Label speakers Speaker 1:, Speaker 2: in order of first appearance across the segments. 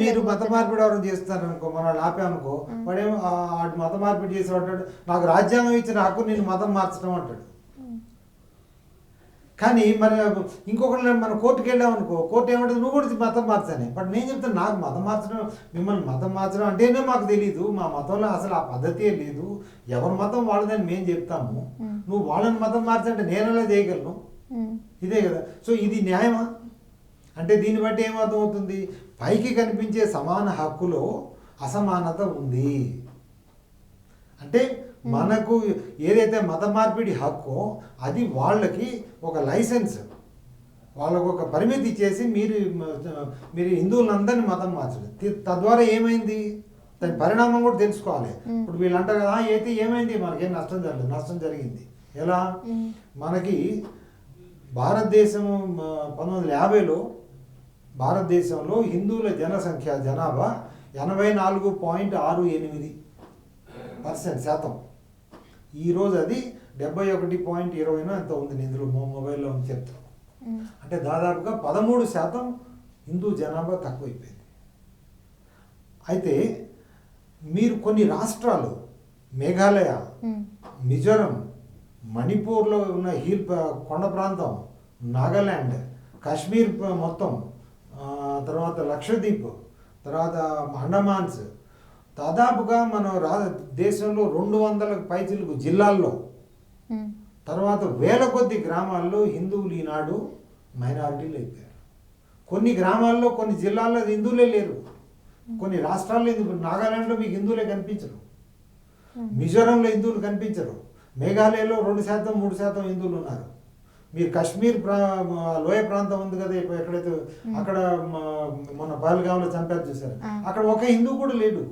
Speaker 1: మీరు మత మార్పిడి ఎవరైనా చేస్తారు అనుకో మన వాళ్ళు ఆపామనుకో వాడేమో వాడు మత మార్పిడి చేసేవాడు నాకు రాజ్యాంగం ఇచ్చిన హక్కు నేను మతం మార్చడం అంటాడు. కానీ మరి ఇంకొకటి మనం కోర్టుకి వెళ్ళాం అనుకో కోర్టు ఏమంటుంది నువ్వు కూడా మతం మార్చని. బట్ నేను చెప్తాను నాకు మతం మార్చడం మిమ్మల్ని మతం మార్చడం అంటేనే మాకు తెలియదు మా మతంలో అసలు ఆ పద్ధతే లేదు. ఎవరి మతం వాళ్ళదని మేము చెప్తాము. నువ్వు వాళ్ళని మతం మార్చంటే నేను ఎలా చేయగలను? ఇదే కదా. సో ఇది న్యాయమా? అంటే దీన్ని బట్టి ఏమర్థమవుతుంది? పైకి కనిపించే సమాన హక్కులో అసమానత ఉంది. అంటే మనకు ఏదైతే మత మార్పిడి హక్కో అది వాళ్ళకి ఒక లైసెన్స్. వాళ్ళకు ఒక పరిమితి ఇచ్చేసి మీరు మీరు హిందువులందరినీ మతం మార్చడం. తద్వారా ఏమైంది? దాని పరిణామం కూడా తెలుసుకోవాలి. ఇప్పుడు వీళ్ళు అంటారు కదా "ఆ, అయితే ఏమైంది? మనకేం నష్టం జరగలేదు. నష్టం జరిగింది. ఎలా? మనకి భారతదేశం పంతొమ్మిది వందల యాభైలో భారతదేశంలో హిందువుల జనసంఖ్య జనాభా ఎనభై నాలుగు పాయింట్ ఆరు ఎనిమిది పర్సెంట్ శాతం. ఈరోజు అది డెబ్బై ఒకటి పాయింట్ ఇరవైనో ఎంత ఉంది మొ- మొబైల్లో ఉంది చెప్తాం అంటే దాదాపుగా పదమూడు శాతం హిందూ జనాభా తక్కువైపోయింది. అయితే మీరు కొన్ని రాష్ట్రాలు మేఘాలయ మిజోరం మణిపూర్లో ఉన్న హిల్ కొండ ప్రాంతం నాగాల్యాండ్ కాశ్మీర్ మొత్తం తర్వాత లక్షద్వీప్ తర్వాత అండమాన్స్ దాదాపుగా మన రా దేశంలో రెండు వందల పైచిలకు జిల్లాల్లో తర్వాత వేల కొద్ది గ్రామాల్లో హిందువులు ఈనాడు మైనారిటీలు అయిపోయారు. కొన్ని గ్రామాల్లో కొన్ని జిల్లాల్లో హిందువులే లేరు. కొన్ని రాష్ట్రాల్లో హిందూ నాగాలాండ్లో మీకు హిందువులే కనిపించరు. మిజోరంలో హిందువులు కనిపించరు. మేఘాలయలో రెండు శాతం మూడు శాతం హిందువులు ఉన్నారు. మీరు కాశ్మీర్ ప్రా లోయ ప్రాంతం ఉంది కదా ఇప్పుడు ఎక్కడైతే అక్కడ మ- మొన్న పహల్గాంలో చంపారు చూసారు. అక్కడ ఒక హిందూ కూడా లేడు.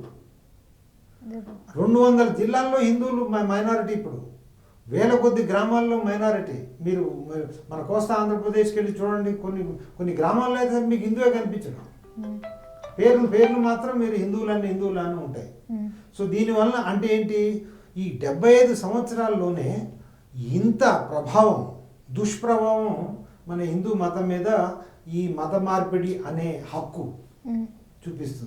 Speaker 1: రెండు వందల జిల్లాల్లో హిందువులు మైనారిటీ ఇప్పుడు. వేల కొద్ది గ్రామాల్లో మైనారిటీ. మీరు మన కోస్తా ఆంధ్రప్రదేశ్కి వెళ్ళి చూడండి కొన్ని కొన్ని గ్రామాల్లో అయితే మీకు హిందువే కనిపించడు. పేర్లు పేర్లు మాత్రం మీరు హిందువులన్నీ హిందువులని ఉంటాయి. సో దీనివల్ల అంటే ఏంటి? ఈ డెబ్బై ఐదు సంవత్సరాల్లోనే ఇంత ప్రభావం దుష్ప్రభావం మన హిందూ మతం మీద ఈ మత మార్పిడి అనే హక్కు. చూపిస్తుంది